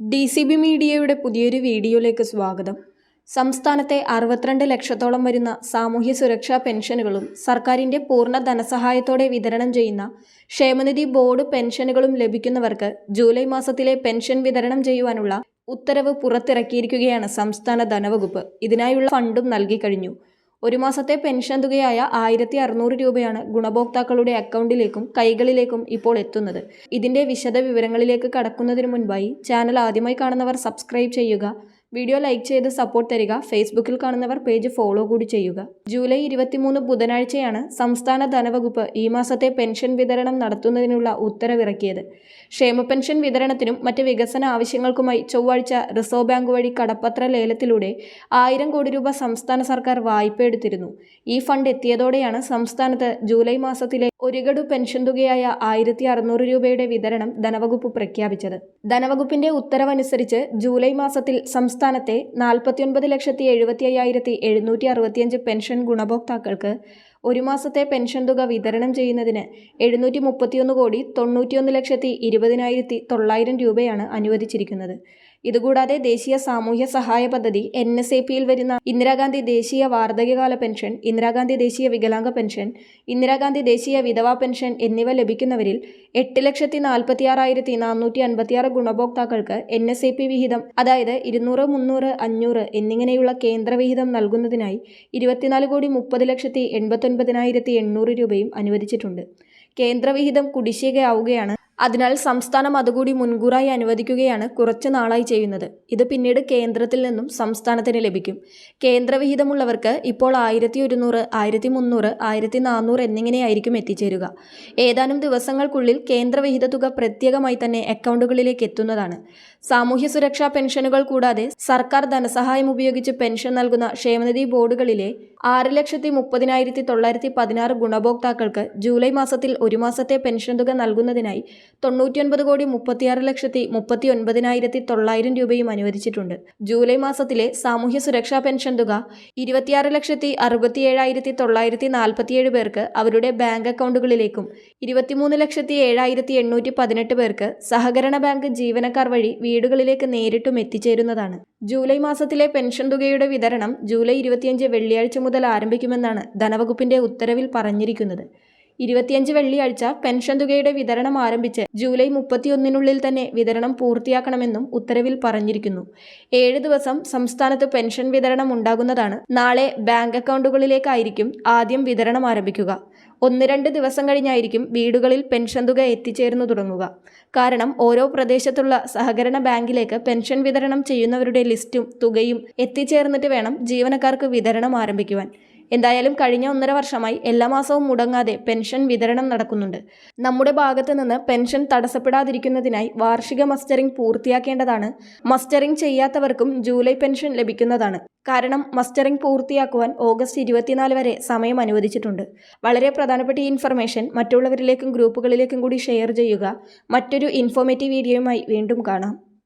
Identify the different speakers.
Speaker 1: D C B മീഡിയയുടെ പുതിയൊരു വീഡിയോയിലേക്ക് സ്വാഗതം. സംസ്ഥാനത്തെ അറുപത്തിരണ്ട് ലക്ഷത്തോളം വരുന്ന സാമൂഹ്യ സുരക്ഷാ പെൻഷനുകളും സർക്കാരിന്റെ പൂർണ ധനസഹായത്തോടെ വിതരണം ചെയ്യുന്ന ക്ഷേമനിധി ബോർഡ് പെൻഷനുകളും ലഭിക്കുന്നവർക്ക് ജൂലൈ മാസത്തിലെ പെൻഷൻ വിതരണം ചെയ്യുവാനുള്ള ഉത്തരവ് പുറത്തിറക്കിയിരിക്കുകയാണ് സംസ്ഥാന ധനവകുപ്പ്. ഇതിനായുള്ള ഫണ്ടും നൽകി കഴിഞ്ഞു. ഒരു മാസത്തെ പെൻഷൻ തുകയായ ആയിരത്തി അറുന്നൂറ് രൂപയാണ് ഗുണഭോക്താക്കളുടെ അക്കൗണ്ടിലേക്കും കൈകളിലേക്കും ഇപ്പോൾ എത്തുന്നത്. ഇതിന്റെ വിശദ വിവരങ്ങളിലേക്ക് കടക്കുന്നതിന് മുൻപായി ചാനൽ ആദ്യമായി കാണുന്നവർ സബ്സ്ക്രൈബ് ചെയ്യുക. വീഡിയോ ലൈക്ക് ചെയ്ത് സപ്പോർട്ട് തരിക. ഫേസ്ബുക്കിൽ കാണുന്നവർ പേജ് ഫോളോ കൂടി ചെയ്യുക. ജൂലൈ ഇരുപത്തിമൂന്ന് ബുധനാഴ്ചയാണ് സംസ്ഥാന ധനവകുപ്പ് ഈ മാസത്തെ പെൻഷൻ വിതരണം നടത്തുന്നതിനുള്ള ഉത്തരവിറക്കിയത്. ക്ഷേമ പെൻഷൻ വിതരണത്തിനും മറ്റ് വികസന ആവശ്യങ്ങൾക്കുമായി ചൊവ്വാഴ്ച റിസർവ് ബാങ്ക് വഴി കടപ്പത്ര ലേലത്തിലൂടെ ആയിരം കോടി രൂപ സംസ്ഥാന സർക്കാർ വായ്പ എടുത്തിരുന്നു ഈ ഫണ്ട് എത്തിയതോടെയാണ് സംസ്ഥാനത്ത് ജൂലൈ മാസത്തിലെ ഒരു ഗഡു പെൻഷൻ തുകയായ ആയിരത്തി അറുന്നൂറ് രൂപയുടെ വിതരണം ധനവകുപ്പ് പ്രഖ്യാപിച്ചത്. ധനവകുപ്പിന്റെ ഉത്തരവനുസരിച്ച് ജൂലൈ മാസത്തിൽ സംസ്ഥാനത്തെ നാൽപ്പത്തിയൊൻപത് ലക്ഷത്തി എഴുപത്തി അയ്യായിരത്തി എഴുന്നൂറ്റി അറുപത്തിയഞ്ച് പെൻഷൻ ഗുണഭോക്താക്കൾക്ക് ഒരു മാസത്തെ പെൻഷൻ തുക വിതരണം ചെയ്യുന്നതിന് എഴുന്നൂറ്റി മുപ്പത്തിയൊന്ന് കോടി തൊണ്ണൂറ്റിയൊന്ന് ലക്ഷത്തി ഇരുപതിനായിരത്തി തൊള്ളായിരം രൂപയാണ് അനുവദിച്ചിരിക്കുന്നത്. ഇതുകൂടാതെ ദേശീയ സാമൂഹ്യ സഹായ പദ്ധതി എൻ എസ് എ പിയിൽ വരുന്ന ഇന്ദിരാഗാന്ധി ദേശീയ വാർദ്ധക്യകാല പെൻഷൻ ഇന്ദിരാഗാന്ധി ദേശീയ വികലാംഗ പെൻഷൻ ഇന്ദിരാഗാന്ധി ദേശീയ വിധവാ പെൻഷൻ എന്നിവ ലഭിക്കുന്നവരിൽ എട്ട് ലക്ഷത്തി നാൽപ്പത്തി ആറായിരത്തി നാനൂറ്റി അൻപത്തിയാറ് ഗുണഭോക്താക്കൾക്ക് എൻ എസ് എ പി വിഹിതം അതായത് ഇരുന്നൂറ് മുന്നൂറ് അഞ്ഞൂറ് എന്നിങ്ങനെയുള്ള കേന്ദ്രവിഹിതം നൽകുന്നതിനായി ഇരുപത്തിനാല് കോടി മുപ്പത് ലക്ഷത്തി എൺപത്തൊൻപതിനായിരത്തി എണ്ണൂറ് രൂപയും അനുവദിച്ചിട്ടുണ്ട്. കേന്ദ്രവിഹിതം കുടിശ്ശികയാവുകയാണ് അതിനാൽ സംസ്ഥാനം അതുകൂടി മുൻകൂറായി അനുവദിക്കുകയാണ് കുറച്ച് നാളായി ചെയ്യുന്നത്. ഇത് പിന്നീട് കേന്ദ്രത്തിൽ നിന്നും സംസ്ഥാനത്തിന് ലഭിക്കും. കേന്ദ്രവിഹിതമുള്ളവർക്ക് ഇപ്പോൾ ആയിരത്തി ഒരുന്നൂറ് ആയിരത്തി മുന്നൂറ് ആയിരത്തി നാനൂറ് എന്നിങ്ങനെയായിരിക്കും എത്തിച്ചേരുക. ഏതാനും ദിവസങ്ങൾക്കുള്ളിൽ കേന്ദ്രവിഹിത തുക പ്രത്യേകമായി തന്നെ അക്കൗണ്ടുകളിലേക്ക് എത്തുന്നതാണ്. സാമൂഹ്യ സുരക്ഷാ പെൻഷനുകൾ കൂടാതെ സർക്കാർ ധനസഹായം ഉപയോഗിച്ച് പെൻഷൻ നൽകുന്ന ക്ഷേമനിധി ബോർഡുകളിലെ ആറ് ലക്ഷത്തി മുപ്പതിനായിരത്തി തൊള്ളായിരത്തി പതിനാറ് ഗുണഭോക്താക്കൾക്ക് ജൂലൈ മാസത്തിൽ ഒരു മാസത്തെ പെൻഷൻ തുക നൽകുന്നതിനായി തൊണ്ണൂറ്റിയൊൻപത് കോടി മുപ്പത്തിയാറ് ലക്ഷത്തി മുപ്പത്തി ഒൻപതിനായിരത്തി തൊള്ളായിരം രൂപയും അനുവദിച്ചിട്ടുണ്ട്. ജൂലൈ മാസത്തിലെ സാമൂഹ്യ സുരക്ഷാ പെൻഷൻ തുക ഇരുപത്തിയാറ് ലക്ഷത്തി അറുപത്തിയേഴായിരത്തി തൊള്ളായിരത്തി നാൽപ്പത്തിയേഴ് പേർക്ക് അവരുടെ ബാങ്ക് അക്കൗണ്ടുകളിലേക്കും ഇരുപത്തിമൂന്ന് ലക്ഷത്തി ഏഴായിരത്തി എണ്ണൂറ്റി പതിനെട്ട് പേർക്ക് സഹകരണ ബാങ്ക് ജീവനക്കാർ വഴി വീടുകളിലേക്ക് നേരിട്ടും എത്തിച്ചേരുന്നതാണ് ജൂലൈ മാസത്തിലെ പെൻഷൻ തുകയുടെ വിതരണം ജൂലൈ ഇരുപത്തിയഞ്ച് വെള്ളിയാഴ്ച മുതൽ ആരംഭിക്കുമെന്നാണ് ധനവകുപ്പിന്റെ ഉത്തരവിൽ പറഞ്ഞിരിക്കുന്നത്. ഇരുപത്തിയഞ്ച് വെള്ളിയാഴ്ച പെൻഷൻ തുകയുടെ വിതരണം ആരംഭിച്ച് ജൂലൈ മുപ്പത്തിയൊന്നിനുള്ളിൽ തന്നെ വിതരണം പൂർത്തിയാക്കണമെന്നും ഉത്തരവിൽ പറഞ്ഞിരിക്കുന്നു. ഏഴ് ദിവസം സംസ്ഥാനത്ത് പെൻഷൻ വിതരണം ഉണ്ടാകുന്നതാണ് നാളെ ബാങ്ക് അക്കൗണ്ടുകളിലേക്കായിരിക്കും ആദ്യം വിതരണം ആരംഭിക്കുക. ഒന്ന് രണ്ട് ദിവസം കഴിഞ്ഞായിരിക്കും വീടുകളിൽ പെൻഷൻ തുക എത്തിച്ചേർന്നു തുടങ്ങുക. കാരണം ഓരോ പ്രദേശത്തുള്ള സഹകരണ ബാങ്കിലേക്ക് പെൻഷൻ വിതരണം ചെയ്യുന്നവരുടെ ലിസ്റ്റും തുകയും എത്തിച്ചേർന്നിട്ട് വേണം ജീവനക്കാർക്ക് വിതരണം ആരംഭിക്കുവാൻ. എന്തായാലും കഴിഞ്ഞ ഒന്നര വർഷമായി എല്ലാ മാസവും മുടങ്ങാതെ പെൻഷൻ വിതരണം നടക്കുന്നുണ്ട്. നമ്മുടെ ഭാഗത്ത് നിന്ന് പെൻഷൻ തടസ്സപ്പെടാതിരിക്കുന്നതിനായി വാർഷിക മസ്റ്ററിംഗ് പൂർത്തിയാക്കേണ്ടതാണ്. മസ്റ്ററിംഗ് ചെയ്യാത്തവർക്കും ജൂലൈ പെൻഷൻ ലഭിക്കുന്നതാണ്. കാരണം മസ്റ്ററിംഗ് പൂർത്തിയാക്കുവാൻ ഓഗസ്റ്റ് ഇരുപത്തിനാല് വരെ സമയം അനുവദിച്ചിട്ടുണ്ട്. വളരെ പ്രധാനപ്പെട്ട ഈ ഇൻഫർമേഷൻ മറ്റുള്ളവരിലേക്കും ഗ്രൂപ്പുകളിലേക്കും കൂടി ഷെയർ ചെയ്യുക. മറ്റൊരു ഇൻഫോർമേറ്റീവ് വീഡിയോയുമായി വീണ്ടും കാണാം.